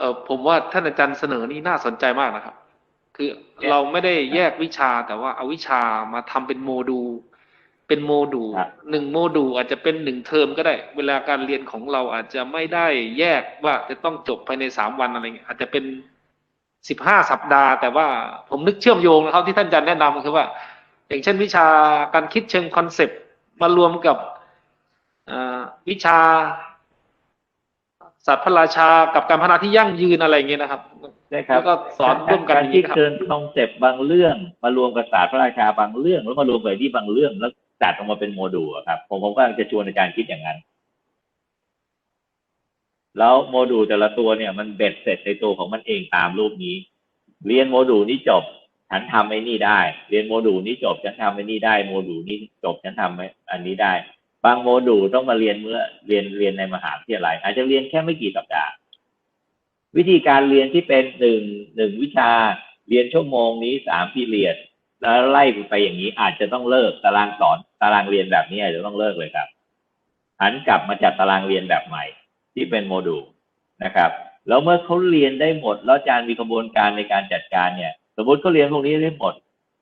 เออผมว่าท่านอาจารย์เสนอนี่น่าสนใจมากนะครับ คือเราไม่ได้แยกวิชาแต่ว่าเอาวิชามาทำเป็นโมดูลเป็นโมดูลครับหนึ่งโมดูลอาจจะเป็นหนึ่งเทอมก็ได้ เวลาการเรียนของเราอาจจะไม่ได้แยกว่าจะต้องจบภายในสามวันอะไรเงี้ยอาจจะเป็นสิบห้าสัปดาห์ แต่ว่าผมนึกเชื่อมโยงนะครับที่ท่านอาจารย์แนะนำคือว่า อย่างเช่นวิชาการคิดเชิงคอนเซปต์มารวมกับอ่าวิชา สัตว์พระราชากับการพัฒนาที่ยั่งยืนอะไรอย่างเงี้ยนะครับใช่ครับแล้วก็สอนร่วมกันการอย่างที่นี้นะครับเกินคอนเซปต์บางเรื่อง มารวมกับศาสตร์พระราชาบางเรื่อง แล้วมารวมกับที่บางเรื่องแล้วจัดออกมาเป็นโมดูลอะครับ ผมผมก็จะชวนอาจารย์คิดอย่างนั้น แล้วโมดูลแต่ละตัวเนี่ย มันเบ็ดเสร็จในตัวของมันเองตามรูปนี้ เรียนโมดูลนี้จบ ฉันทำไอ้นี่ได้ เรียนโมดูลนี้จบ ฉันทำไอ้นี่ได้ โมดูลนี้จบฉันทำไอ้อันนี้ได้ บางโมดูลต้องมาเรียนเมื่อเรียนเรียนในมหาวิทยาลัยอาจจะเรียนแค่ไม่กี่สัปดาห์วิธีการเรียนที่เป็นหนึ่งหนึ่งวิชาเรียนชั่วโมงนี้สามพีเรียดแล้วไล่ไปอย่างนี้อาจจะต้องเลิกตารางสอนตารางเรียนแบบนี้อาจจะต้องเลิกเลยครับหันกลับมาจัดตารางเรียนแบบใหม่ ที่เป็นโมดูลนะครับแล้วเมื่อเขาเรียนได้หมด แล้วอาจารย์มีกระบวนการในการจัดการเนี่ย สมมติเขาเรียนพวกนี้ได้หมด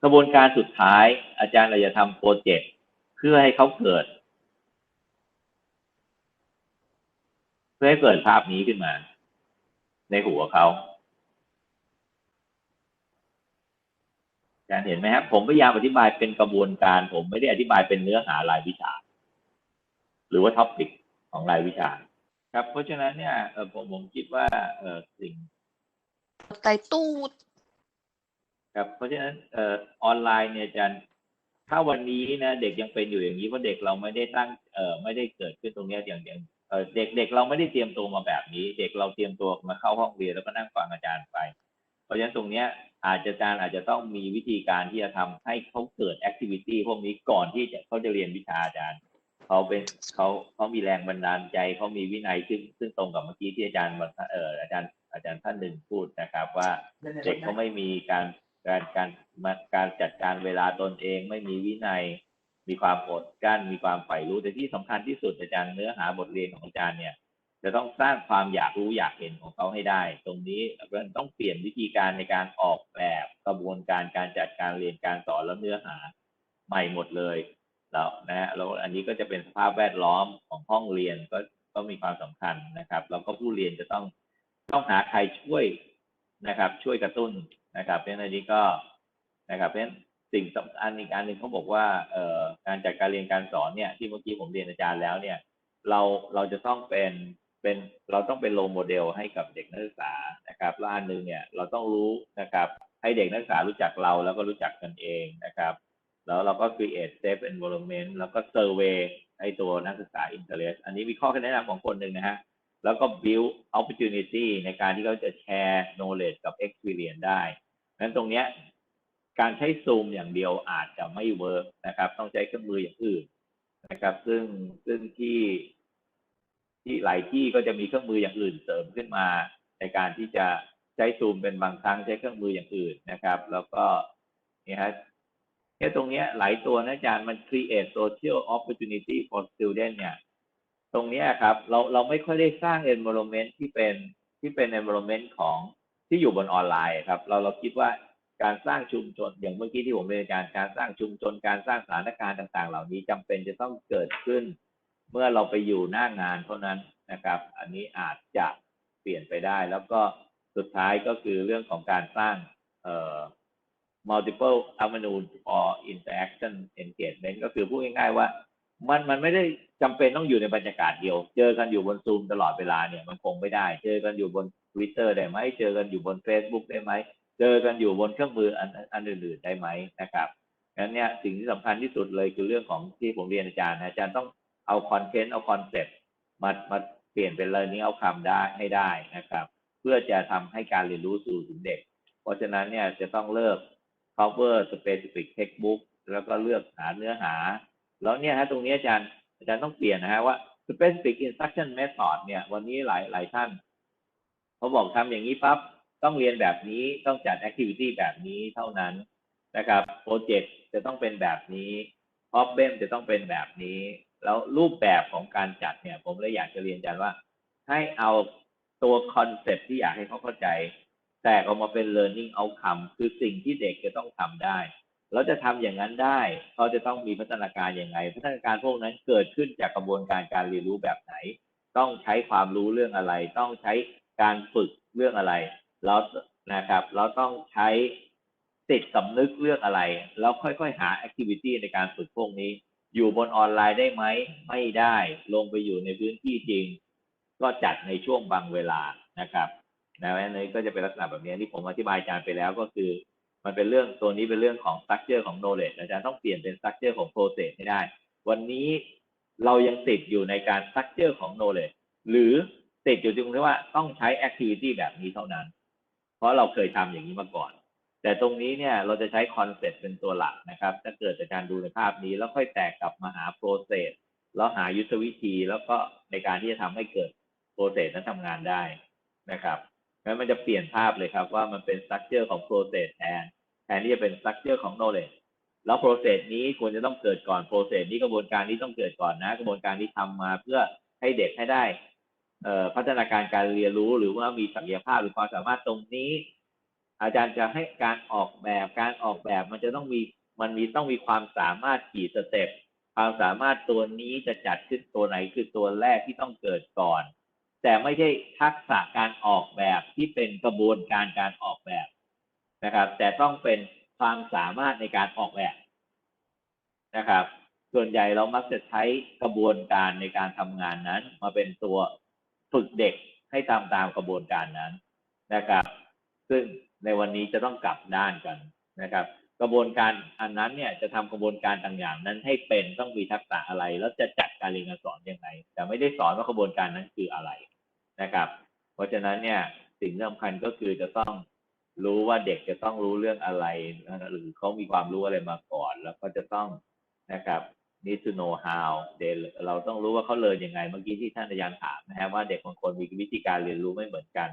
กระบวนการสุดท้ายอาจารย์เราจะทำโปรเจกต์เพื่อให้เขาเกิด เพื่อให้เกิดภาพนี้ขึ้นมา ในหัวเขาอาจารย์เห็นไหมครับผมพยายามอธิบายเป็นกระบวนการ ผมไม่ได้อธิบายเป็นเนื้อหารายวิชา หรือว่าท็อปิกของรายวิชา ครับ เพราะฉะนั้นเนี่ยเออผมผมคิดว่าเออสิ่งไตตู้ครับเพราะฉะนั้นเอ่อออนไลน์เนี่ยอาจารย์ถ้าวันนี้นะเด็กยังเป็นอยู่อย่างนี้เพราะเด็กเราไม่ได้ตั้งเอ่อไม่ได้เกิดขึ้นตรงเนี้ยอย่างอย่าง เด็กเด็กเราไม่ได้เตรียมตัวมาแบบนี้ เด็กเราเตรียมตัวมาเข้าห้องเรียนแล้วก็นั่งฟังอาจารย์ไป เพราะฉะนั้นตรงเนี้ยอาจจะอาจารย์อาจจะต้องมีวิธีการที่จะทำให้เขาเกิดแอคทิวิตี้พวกนี้ก่อนที่จะเขาจะเรียนวิชาอาจารย์เขาเป็นเขาเขามีแรงบันดาลใจเขามีวินัยซึ่งซึ่งตรงกับเมื่อกี้ที่อาจารย์เอออาจารย์อาจารย์ท่านหนึ่งพูดนะครับ ว่าเด็กเขาไม่มีการการการการจัดการเวลาตนเอง ไม่มีวินัย มีความอดกั้นมีความใฝ่รู้แต่ที่สำคัญที่สุดอาจารย์เนื้อหาบทเรียนของอาจารย์เนี่ย จะต้องสร้างความอยากรู้อยากเห็นของเขาให้ได้ ตรงนี้เราต้องเปลี่ยนวิธีการในการออกแบบกระบวนการการจัดการเรียนการสอนและเนื้อหาใหม่หมดเลยแล้วนะแล้วอันนี้ก็จะเป็นสภาพแวดล้อมของห้องเรียนก็ก็มีความสำคัญนะครับ แล้วก็ผู้เรียนจะต้องต้องหาใครช่วยนะครับ ช่วยกระตุ้นนะครับเพราะฉะนั้นอันนี้ก็นะครับเพราะฉะนั้น สิ่งสำคัญอีกอันหนึ่งเขาบอกว่าเอ่อการจัดการเรียนการสอนเนี่ยที่เมื่อกี้ผมเรียนอาจารย์แล้วเนี่ย เราเราจะต้องเป็นเป็นเราต้องเป็นโรโมเดลให้กับเด็กนักศึกษานะครับแล้วอันหนึ่งเนี่ยเราต้องรู้นะครับให้เด็กนักศึกษารู้จักเราแล้วก็รู้จักกันเองนะครับ แล้วเราก็ create safe environment แล้วก็ survey ให้ตัวนักศึกษา interest อันนี้มีข้อแนะนำของคนหนึ่งนะฮะแล้วก็ build opportunity ในการที่เขาจะแชร์ knowledge กับ experience ได้นั้นตรงเนี้ย การใช้ซูมอย่างเดียวอาจจะไม่เวิร์กนะครับ ต้องใช้เครื่องมืออย่างอื่นนะครับ ซึ่งซึ่งที่ที่หลายที่ก็จะมีเครื่องมืออย่างอื่นเสริมขึ้นมา ในการที่จะใช้ซูมเป็นบางครั้งใช้เครื่องมืออย่างอื่นนะครับ แล้วก็นี่ฮะเนี่ตรงเนี้ยหลายตัวนะอาจารย์มัน create social opportunity for student เนี่ย ตรงเนี้ยครับ เราเราไม่ค่อยได้สร้าง environment ที่เป็นที่เป็น environment ของที่อยู่บนออนไลน์ครับ เราเราคิดว่า การสร้างชุมชนอย่างเมื่อกี้ที่ผมเรียนอารย์การสร้างชุมชนการสร้างสถานการณ์ต่าง ๆ เหล่านี้จำเป็นจะต้องเกิดขึ้น เมื่อเราไปอยู่หน้างานเท่านั้นนะครับ อันนี้อาจจะเปลี่ยนไปได้ แล้วก็สุดท้ายก็คือเรื่องของการสร้างเอ่อ multiple avenue for interaction engagement ก็คือพูดง่ายๆว่ามันมันไม่ได้จำเป็นต้องอยู่ในบรรยากาศเดียว เจอกันอยู่บนซูมตลอดเวลาเนี่ยมันคงไม่ได้ เจอกันอยู่บน Twitter ได้ไหมเจอกันอยู่บน Facebook ได้ไหม เจอกันอยู่บนเครื่องมืออันอันอื่นๆได้ไหมนะครับงั้นเนี่ยสิ่งที่สำคัญที่สุดเลยคือเรื่องของที่ผมเรียนอาจารย์นะอาจารย์ต้องเอาคอนเทนต์เอาคอนเซ็ปต์มามาเปลี่ยนเป็น learning outcome ได้ให้ได้นะครับ เพื่อจะทำให้การเรียนรู้สู่ถึงเด็ก เพราะฉะนั้นเนี่ยจะต้องเลิก cover specific textbook แล้วก็เลือกหาเนื้อหา แล้วเนี่ยฮะตรงนี้อาจารย์อาจารย์ต้องเปลี่ยนนะฮะว่า specific instruction method เนี่ยวันนี้หลายหลายท่านเขาบอกทำอย่างนี้ปั๊บ ต้องเรียนแบบนี้ต้องจัด activity แบบนี้เท่านั้นนะครับโปรเจกต์จะต้องเป็นแบบนี้ problem จะต้องเป็นแบบนี้ แล้วรูปแบบของการจัดเนี่ย ผมเลยอยากจะเรียนอาจารย์ว่า ให้เอาตัวคอนเซ็ปที่อยากให้เขาเข้าใจ แตกออกมาเป็น learning outcome คือสิ่งที่เด็กจะต้องทำได้เราจะทำอย่างนั้นได้ เขาจะต้องมีพัฒนาการอยังไงพัฒนาการพวกนั้นเกิดขึ้นจากกระบวนการการเรียนรู้แบบไหน ต้องใช้ความรู้เรื่องอะไร ต้องใช้การฝึกเรื่องอะไร แล้วนะครับ เราต้องใช้ติดสำนึกเรื่องอะไร แล้วค่อยๆ หาแอคทิวิตี้ในการฝึกพวกนี้ อยู่บนออนไลน์ได้ไหม ไม่ได้ ลงไปอยู่ในพื้นที่จริง ก็จัดในช่วงบางเวลานะครับนะอันนี้ก็จะเป็นลักษณะแบบนี้ที่ผมอธิบายอาจารย์ไปแล้วก็คือ มันเป็นเรื่องตัวนี้เป็นเรื่องของ structure ของ knowledge อาจารย์ต้องเปลี่ยนเป็น structure ของ process ให้ได้ วันนี้เรายังติดอยู่ในการ structure ของ knowledge หรือติดอยู่ตรงที่ว่าต้องใช้ activity แบบนี้เท่านั้น เพราะเราเคยทำอย่างนี้มาก่อน แต่ตรงนี้เนี่ยเราจะใช้ concept เป็นตัวหลักนะครับ ถ้าเกิดอาจารดูในภาพนี้แล้วค่อยแตกกลับมาหา process แล้วหายุทธวิธีแล้วก็ในการที่จะทำให้เกิด process นั้นทำงานได้นะครับงั้นมันจะเปลี่ยนภาพเลยครับว่ามันเป็น structure ของ process แทนแทนที่จะเป็น structure ของ knowledge แล้ว process นี้ควรจะต้องเกิดก่อน process นี้กระบวนการนี้ต้องเกิดก่อนนะ กระบวนการที่ทำมาเพื่อให้เด็กให้ได้ พัฒนาการการเรียนรู้หรือว่ามีศักยภาพหรือความสามารถตรงนี้ อาจารย์จะให้การออกแบบการออกแบบมันจะต้องมีมันมีต้องมีความสามารถกี่สเต็ปความสามารถตัวนี้จะจัดขึ้นตัวไหนคือตัวแรกที่ต้องเกิดก่อน แต่ไม่ใช่ทักษะการออกแบบที่เป็นกระบวนการการออกแบบนะครับ แต่ต้องเป็นความสามารถในการออกแบบนะครับ ส่วนใหญ่เรามักจะใช้กระบวนการในการทำงานนั้น มาเป็นตัว ฝึกเด็กให้ตามตามกระบวนการนั้นนะครับ ซึ่งในวันนี้จะต้องกลับด้านกันนะครับ กระบวนการอันนั้นเนี่ยจะทำกระบวนการต่างๆนั้นให้เป็นต้องมีทักษะอะไร แล้วจะจัดการเรียนการสอนยังไงแต่ไม่ได้สอนว่ากระบวนการนั้นคืออะไรนะครับ เพราะฉะนั้นเนี่ยสิ่งสำคัญก็คือจะต้องรู้ว่าเด็กจะต้องรู้เรื่องอะไรหรือเขามีความรู้อะไรมาก่อน แล้วก็จะต้องนะครับ need to know how เดเราต้องรู้ว่าเขาเรียนยังไง เมื่อกี้ที่ท่านอาจารย์ถามนะครับว่าเด็กบางคนมีวิธีการเรียนรู้ไม่เหมือนกัน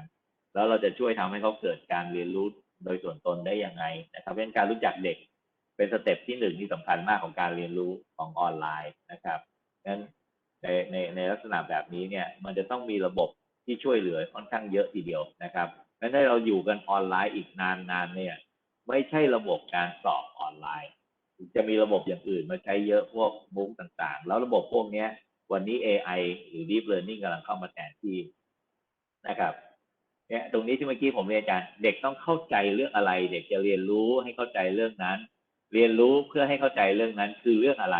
แล้วเราจะช่วยทำให้เขาเกิดการเรียนรู้โดยส่วนตนได้ยังไงนะครับเพราะฉะนั้นการรู้จักเด็กเป็นสเต็ปที่หนึ่งที่สำคัญมากของการเรียนรู้ของออนไลน์นะครับงั้นในในในลักษณะแบบนี้เนี่ยมันจะต้องมีระบบที่ช่วยเหลือค่อนข้างเยอะทีเดียวนะครับงั้นถ้าเราอยู่กันออนไลน์อีกนานๆเนี่ยไม่ใช่ระบบการสอบออนไลน์ จะมีระบบอย่างอื่นมาใช้เยอะพวกมุกต่างๆ แล้วระบบพวกนี้วันนี้ AI หรือ Deep Learning กำลังเข้ามาแทนที่นะครับเนี่ยตรงนี้ที่เมื่อกี้ผมเรียนอาจารย์เด็กต้องเข้าใจเรื่องอะไร เด็กจะเรียนรู้ให้เข้าใจเรื่องนั้น เรียนรู้เพื่อให้เข้าใจเรื่องนั้นคือเรื่องอะไร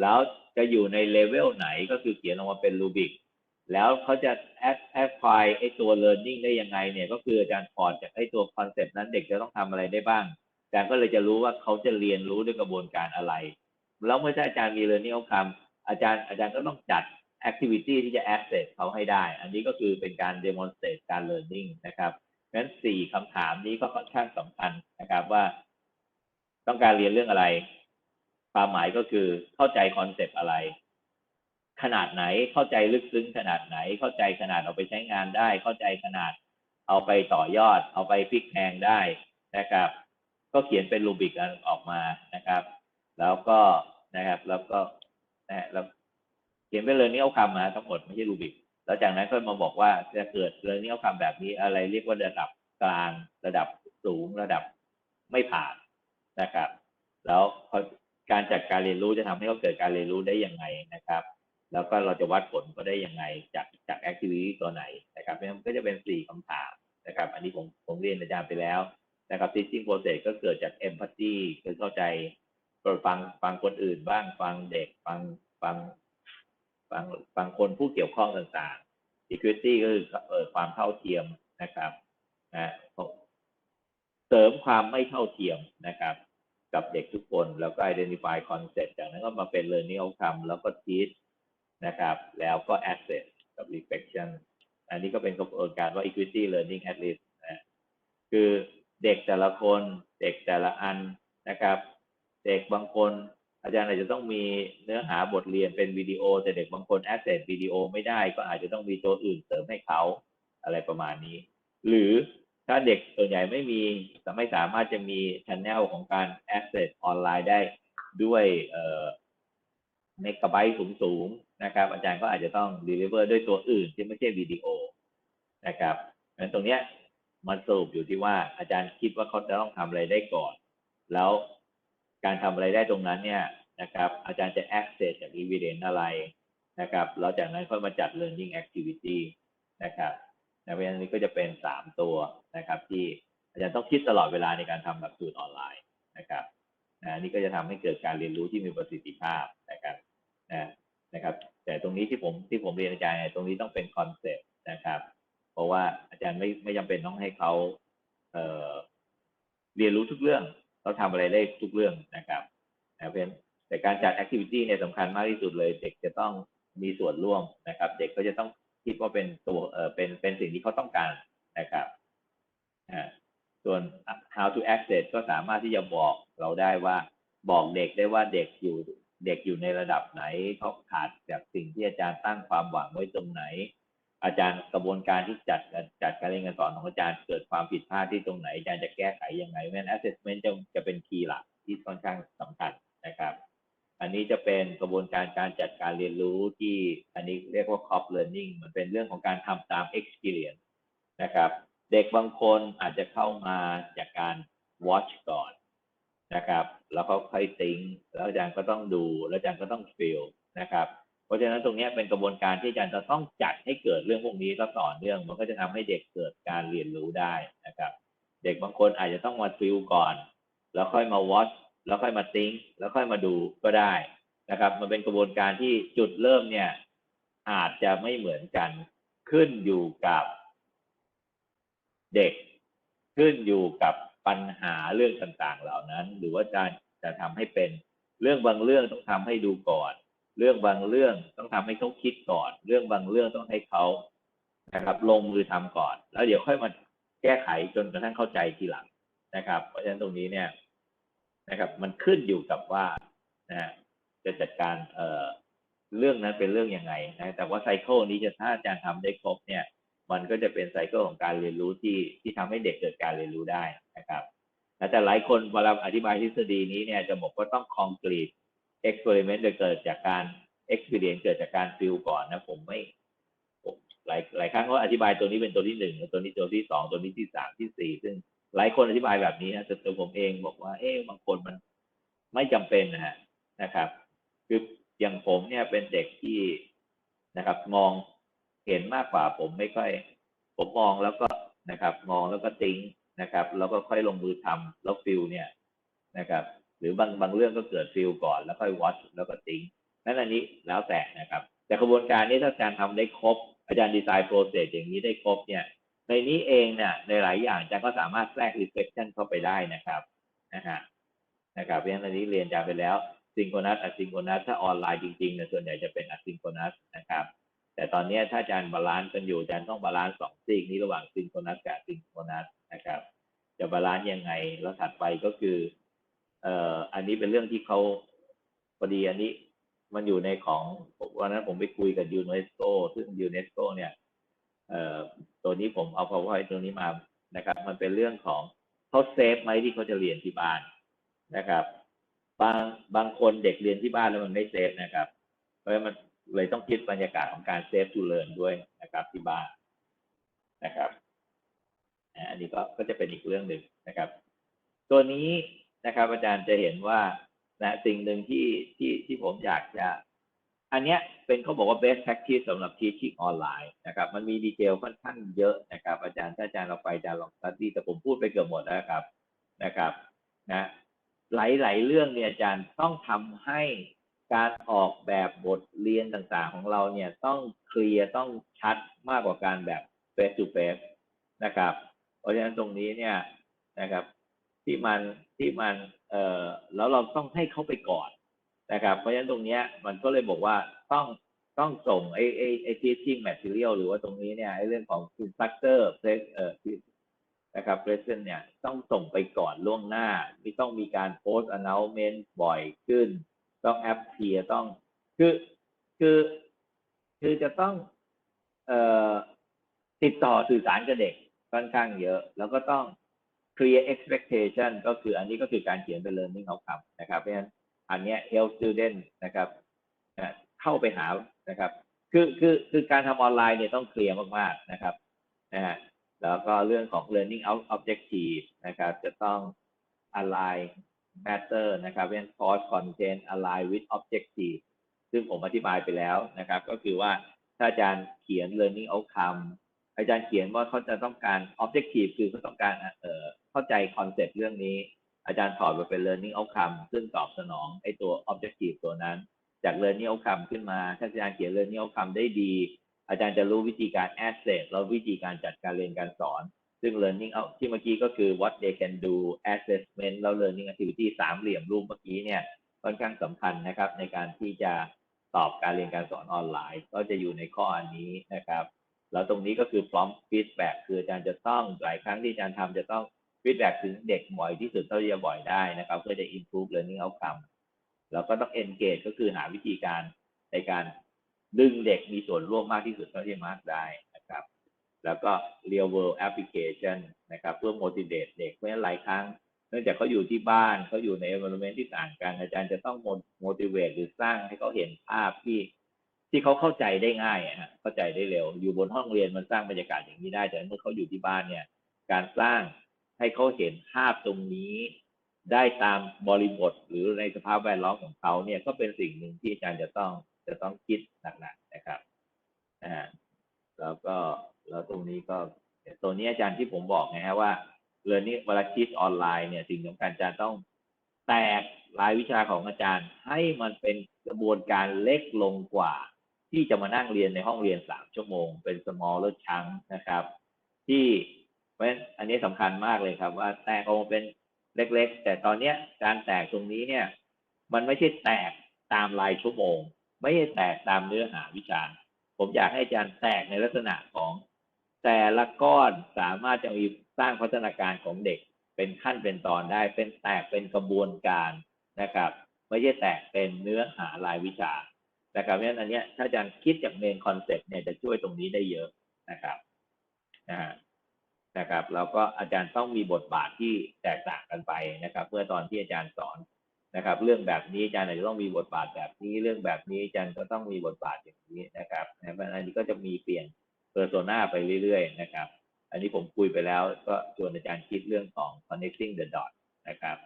แล้วจะอยู่ในเลเวลไหนก็คือเขียนออกมาเป็นรูบิกแล้วเขาจะแอดแอดพลายไอตัว learning ได้ยังไงเนี่ยก็คืออาจารย์พอร์ตจากไอตัวคอนเซปต์นั้นเด็กจะต้องทำอะไรได้บ้าง จารย์ก็เลยจะรู้ว่าเขาจะเรียนรู้ด้วยกระบวนการอะไร แล้วเมื่ออาจารย์มี learning outcome อาจารย์อาจารย์ก็ต้องจัด activity ที่จะ access เขาให้ได้ อันนี้ก็คือเป็นการ demonstrate การ learning นะครับงั้นสี่คำถามนี้ก็ค่อนข้างสำคัญนะครับว่า ต้องการเรียนเรื่องอะไร ความหมายก็คือเข้าใจคอนเซปต์อะไร ขนาดไหนเข้าใจลึกซึ้งขนาดไหน เข้าใจขนาดเอาไปใช้งานได้ เข้าใจขนาดเอาไปต่อยอด เอาไปพลิกแพลงได้นะครับ ก็เขียนเป็นรูบิกออกมานะครับ แล้วก็นะครับ แล้วก็นะฮะแล้วเขียนเป็นเรื่งนี้เอาคำมาทั้งหมดไม่ใช่รูบิกแล้วจากนั้นก็มาบอกว่าจะเกิดเรื่องนี้เอาคำแบบนี้ อะไรเรียกว่าระดับกลางระดับสูงระดับไม่ผ่านนะครับ แล้วการจัดการเรียนรู้จะทำให้เขาเกิดการเรียนรู้ได้ยังไงนะครับ แล้วก็เราจะวัดผลก็ได้ยังไงจากจากแอคทิวิตี้ตัวไหนนะครับเพราะฉะนั้นก็จะเป็นสี่คำถามนะครับ อันนี้ผมผมเรียนอาจารย์ไปแล้ว นะครับ teaching process ก็เกิดจาก empathy คือเข้าใจฟังฟังคนอื่นบ้าง ฟังเด็ก ฟังฟังฟังฟังคนผู้เกี่ยวข้องต่างๆ equity ก็คือเอ่อความเท่าเทียมนะครับนะเสริมความไม่เท่าเทียมนะครับ กับเด็กทุกคนแล้วก็ identify concept จากนั้นก็มาเป็น learning outcome แล้วก็ teach นะครับ แล้วก็ access กับ reflection อันนี้ก็เป็นกระบวนการว่า equity learning at least นะคือ เด็กแต่ละคนเด็กแต่ละอันนะครับ เด็กบางคน อาจารย์อาจจะต้องมีเนื้อหาบทเรียนเป็นวิดีโอ แต่เด็กบางคน access วิดีโอไม่ได้ก็อาจจะต้องมีตัวอื่นเสริมให้เขาอะไรประมาณนี้ หรือถ้าเด็กส่วนใหญ่ไม่มีจะไม่สามารถจะมี channel ของการ access ออนไลน์ได้ด้วยเอ่อเมกะไบต์สูงๆนะครับ อาจารย์ก็อาจจะต้อง deliver ด้วยตัวอื่นที่ไม่ใช่วิดีโอนะครับงั้นตรงเนี้ย มันสรุปอยู่ที่ว่าอาจารย์คิดว่าเขาจะต้องทำอะไรได้ก่อน แล้วการทำอะไรได้ตรงนั้นเนี่ยนะครับ อาจารย์จะ access จาก evidence อะไรนะครับแล้วจากนั้นค่อยมาจัด learning activity นะครับนะเพราะฉะนั้นนี่ก็จะเป็นสามตัวนะครับ ที่อาจารย์ต้องคิดตลอดเวลาในการทำหลักสูตรออนไลน์นะครับนะนี่ก็จะทำให้เกิดการเรียนรู้ที่มีประสิทธิภาพนะครับนะนะครับ แต่ตรงนี้ที่ผมที่ผมเรียนอาจารย์ตรงนี้ต้องเป็นคอนเซ็ปต์นะครับ เพราะว่าอาจารย์ไม่ไม่จำเป็นต้องให้เขาเเรียนรู้ทุกเรื่องเขาทำอะไรได้ทุกเรื่องนะครับนะเพราะฉะนั้นแต่การจัดแอคทิวิตี้เนี่ยสำคัญมากที่สุดเลย เด็กจะต้องมีส่วนร่วมนะครับ เด็กก็จะต้องคิดว่าเป็นตัวเออเป็นเป็นสิ่งที่เขาต้องการนะครับอ่าส่วน how to access ก็สามารถที่จะบอกเราได้ว่าบอกเด็กได้ว่าเด็กอยู่เด็กอยู่ในระดับไหนเขาขาดจากสิ่งที่อาจารย์ตั้งความหวังไว้ตรงไหน อาจารย์กระบวนการที่จัดจัดการเรียนการสอนของอาจารย์เกิดความผิดพลาดที่ตรงไหนอาจารย์จะแก้ไขยังไงเพราะฉะนั้น assessment จะจะเป็นคีย์หลักที่ค่อนข้างสำคัญนะครับ อันนี้จะเป็นกระบวนการการจัดการเรียนรู้ที่อันนี้เรียกว่า cop learning มันเป็นเรื่องของการทำตาม experience นะครับ เด็กบางคนอาจจะเข้ามาจากการ watch ก่อนนะครับ แล้วเขาค่อย think แล้วอาจารย์ก็ต้องดู แล้วอาจารย์ก็ต้อง feel นะครับ เพราะฉะนั้นตรงนี้เป็นกระบวนการที่อาจารย์จะต้องจัดให้เกิดเรื่องพวกนี้ก็ต่อเนื่อง มันก็จะทำให้เด็กเกิดการเรียนรู้ได้นะครับ เด็กบางคนอาจจะต้องมาฟิลก่อน แล้วค่อยมา watch แล้วค่อยมา think แล้วค่อยมาดูก็ได้นะครับ มันเป็นกระบวนการที่จุดเริ่มเนี่ย อาจจะไม่เหมือนกันขึ้นอยู่กับเด็กขึ้นอยู่กับปัญหาเรื่องต่างๆ เหล่านั้น หรือว่าจะจะทำให้เป็นเรื่องบางเรื่องต้องทำให้ดูก่อน เรื่องบางเรื่องต้องทำให้เขาคิดก่อน เรื่องบางเรื่องต้องให้เขานะครับ ลงมือทำก่อน แล้วเดี๋ยวค่อยมาแก้ไขจนกระทั่งเข้าใจทีหลังนะครับ เพราะฉะนั้นตรงนี้เนี่ยนะครับ มันขึ้นอยู่กับว่านะจะจัดการเอ่อเรื่องนั้นเป็นเรื่องยังไงนะแต่ว่าไซเคิลนี้จะถ้าอาจารย์ทำได้ครบเนี่ย มันก็จะเป็นไซเคิลของการเรียนรู้ที่ที่ทำให้เด็กเกิดการเรียนรู้ได้นะครับแต่หลายคนเวลาอธิบายทฤษฎีนี้เนี่ยจะบอกว่าต้องคอนกรีต เอ็กซ์เพร์เมนต์โดยเกิดจากการเอ็กซ์เพรียนเกิดจากการฟิลก่อนนะ ผมไม่ผมหลายหลายครั้งก็อธิบายตัวนี้เป็นตัวที่หนึ่งตัวนี้ตัวที่สองตัวนี้ที่สามที่สี่ซึ่งหลายคนอธิบายแบบนี้นะแต่ตัวผมเองบอกว่า เอ๊ะบางคนมันไม่จำเป็นนะฮะนะครับ คืออย่างผมเนี่ยเป็นเด็กที่นะครับ มองเห็นมากกว่าผมไม่ค่อย ผมมองแล้วก็นะครับ มองแล้วก็ติ้งนะครับ แล้วก็ค่อยลงมือทำแล้วฟิลเนี่ยนะครับ หรือบางบางเรื่องก็เกิดฟิลก่อนแล้วค่อยวัดแล้วก็ติ้งนั่นอันนี้แล้วแต่นะครับ แต่กระบวนการนี้ถ้าอาจารย์ทำได้ครบ อาจารย์ดีไซน์โปรเซสอย่างนี้ได้ครบเนี่ย ในนี้เองเนี่ยในหลายอย่างอาจารย์ก็สามารถแทรก reflection เข้าไปได้นะครับนะฮะนะครับเพราะฉะนั้นอันนี้เรียนอาจารย์ไปแล้วซิงโครนัสอะซิงโครนัสถ้าออนไลน์จริงๆเนี่ยส่วนใหญ่จะเป็นอะซิงโครนัสนะครับ แต่ตอนนี้ถ้าอาจารย์บาลานซ์กันอยู่อาจารย์ต้องบาลานซ์สองซีกนี้ระหว่างซิงโครนัสกับซิงโครนัสนะครับ จะบาลานซ์ยังไงแล้วถัดไปก็คือ เอ่ออันนี้เป็นเรื่องที่เขาพอดีอันนี้มันอยู่ในของวันนั้นผมไปคุยกับยูเนสโกซึ่งยูเนสโกเนี่ยเอ่อตัวนี้ผมเอา powerpoint ตัวนี้มานะครับ มันเป็นเรื่องของเขาเซฟไหมที่เขาจะเรียนที่บ้านนะครับ บางบางคนเด็กเรียนที่บ้านแล้วมันไม่เซฟนะครับ เพราะมันเลยต้องคิดบรรยากาศของการเซฟทูเรียนด้วยนะครับที่บ้านนะครับอันนี้ก็ก็จะเป็นอีกเรื่องหนึ่งนะครับ ตัวนี้ นะครับ อาจารย์จะเห็นว่านะสิ่งหนึ่งที่ที่ที่ผมอยากจะ อันเนี้ยเป็นเขาบอกว่า best practice สำหรับ teaching ออนไลน์นะครับ มันมีดีเทลค่อนข้างเยอะนะครับ อาจารย์ถ้าอาจารย์เราไปอาจารย์ลองสตี้แต่ผมพูดไปเกือบหมดแล้วครับนะครับนะหลายๆเรื่องเนี่ยอาจารย์ต้องทำให้การออกแบบบทเรียนต่างๆ ของเราเนี่ยต้องเคลียร์ต้องชัดมากกว่าการแบบ face to face นะครับ เพราะฉะนั้นตรงนี้เนี่ยนะครับ ที่มันที่มันเอ่อแล้วเราต้องให้เขาไปก่อนนะครับ เพราะฉะนั้นตรงเนี้ยมันก็เลยบอกว่าต้องต้องส่งไอ้ไอ้ไอ้ teaching material หรือว่าตรงนี้เนี่ยไอ้เรื่องของ instructor place เอ่อนะครับ present เนี่ยต้องส่งไปก่อนล่วงหน้าไม่ต้องมีการ post announcement บ่อยขึ้น ต้องแอปเพียต้องคือคือคือจะต้องเอ่อติดต่อสื่อสารกับเด็กค่อนข้างเยอะ แล้วก็ต้อง clear expectation ก็คืออันนี้ก็คือการเขียนเป็น learning outcome นะครับ เพราะฉะนั้นอันเนี้ย help student นะครับเข้าไปหานะครับ คือคือคือการทำออนไลน์เนี่ยต้องเคลียร์มากๆนะครับนะฮะแล้วก็เรื่องของ learning out objective นะครับ จะต้อง align matter นะครับเป็น course content align with objective ซึ่งผมอธิบายไปแล้วนะครับ ก็คือว่าถ้าอาจารย์เขียน learning outcome อาจารย์เขียนว่าเขาจะต้องการ objective คือเขาต้องการเอ่อเข้าใจคอนเซ็ปต์เรื่องนี้ อาจารย์ถอดมาเป็น learning outcome ซึ่งตอบสนองไอ้ตัว objective ตัวนั้น จาก learning outcome ขึ้นมา ถ้าอาจารย์เขียน learning outcome ได้ดี อาจารย์จะรู้วิธีการ assess แล้ววิธีการจัดการเรียนการสอน ซึ่ง learning out ที่เมื่อกี้ก็คือ what they can do assessment แล้ว learning activity สามเหลี่ยมรูปเมื่อกี้เนี่ยค่อนข้างสำคัญนะครับในการที่จะตอบการเรียนการสอนออนไลน์ ก็จะอยู่ในข้ออันนี้นะครับ แล้วตรงนี้ก็คือ prompt feedback คืออาจารย์จะต้องหลายครั้งที่อาจารย์ทำจะต้อง feedback ถึงเด็กบ่อยที่สุดเท่าที่จะบ่อยได้นะครับเพื่อจะ improve learning outcome แล้วก็ต้อง engage ก็คือหาวิธีการในการดึงเด็กมีส่วนร่วมมากที่สุดเท่าที่มากได้นะครับ แล้วก็ real world application นะครับ เพื่อ motivate เด็กเพราะฉะนั้นหลายครั้งเนื่องจากเขาอยู่ที่บ้านเขาอยู่ใน environment ที่ต่างกันอาจารย์จะต้อง motivate หรือสร้างให้เขาเห็นภาพที่ ที่เขาเข้าใจได้ง่ายอะฮะเข้าใจได้เร็ว อยู่บนห้องเรียนมันสร้างบรรยากาศอย่างนี้ได้ แต่เมื่อเขาอยู่ที่บ้านเนี่ย การสร้างให้เขาเห็นภาพตรงนี้ ได้ตามบริบทหรือในสภาพแวดล้อมของเขาเนี่ยก็เป็นสิ่งหนึ่งที่อาจารย์จะต้องจะต้องคิดหนักๆนะครับอ่าแล้วก็แล้วตรงนี้ก็ตัวนี้อาจารย์ที่ผมบอกไงฮะว่าเรียนนี้เวลาคิดออนไลน์เนี่ยสิ่งสำคัญอาจารย์ต้องแตกรายวิชาของอาจารย์ให้มันเป็นกระบวนการเล็กลงกว่า ที่จะมานั่งเรียนในห้องเรียนสามชั่วโมง เป็น smaller chunk นะครับ ที่เพราะฉะนั้นอันนี้สำคัญมากเลยครับ ว่าแตกออกมาเป็นเล็ก ๆ แต่ตอนเนี้ยการแตกตรงนี้เนี่ย มันไม่ใช่แตกตามรายชั่วโมง ไม่ใช่แตกตามเนื้อหาวิชา ผมอยากให้อาจารย์แตกในลักษณะของ แต่ละก้อนสามารถจะมีสร้างพัฒนาการของเด็ก เป็นขั้นเป็นตอนได้ เป็นแตกเป็นกระบวนการนะครับ ไม่ใช่แตกเป็นเนื้อหารายวิชา นะครับเพราะฉะนั้นอันเนี้ยถ้าอาจารย์คิดจากเมนคอนเซ็ปต์เนี่ยจะช่วยตรงนี้ได้เยอะนะครับนะฮะนะครับแล้วก็อาจารย์ต้องมีบทบาทที่แตกต่างกันไปนะครับเมื่อตอนที่อาจารย์สอนนะครับ เรื่องแบบนี้อาจารย์อาจจะต้องมีบทบาทแบบนี้ เรื่องแบบนี้อาจารย์ก็ต้องมีบทบาทอย่างนี้นะครับนะเพราะฉะนั้นอันนี้ก็จะมีเปลี่ยนเปอร์โซนาไปเรื่อยๆนะครับ อันนี้ผมคุยไปแล้วก็ชวนอาจารย์คิดเรื่องของ connecting the dot นะครับ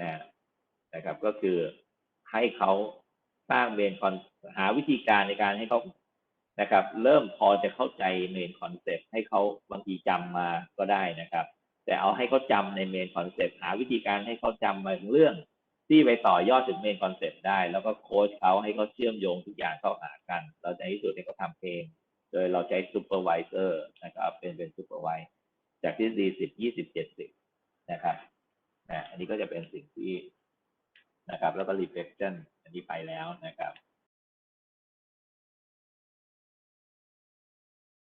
นะนะครับก็คือให้เขา สร้างเมนคอนหาวิธีการในการให้เขานะครับ เริ่มพอจะเข้าใจเมนคอนเซปต์ให้เขาบางทีจำมาก็ได้นะครับ แต่เอาให้เขาจำในเมนคอนเซปต์หาวิธีการให้เขาจำมางเรื่อง ที่ไปต่อยอดถึงเมนคอนเซปต์ได้ แล้วก็โค้ชเขาให้เขาเชื่อมโยงทุกอย่างเข้าหากัน เราจะให้ที่สุดให้เขาทำเองโดยเราใช้ซูเปอร์วิเซอร์นะครับเป็นเป็นซูเปอร์วิจากที่ดีสิบยี่สิบเจ็ดสิบนะครับนะอันนี้ก็จะเป็นสิ่งที่ นะครับ แล้วก็ reflection อันนี้ไปแล้วนะครับ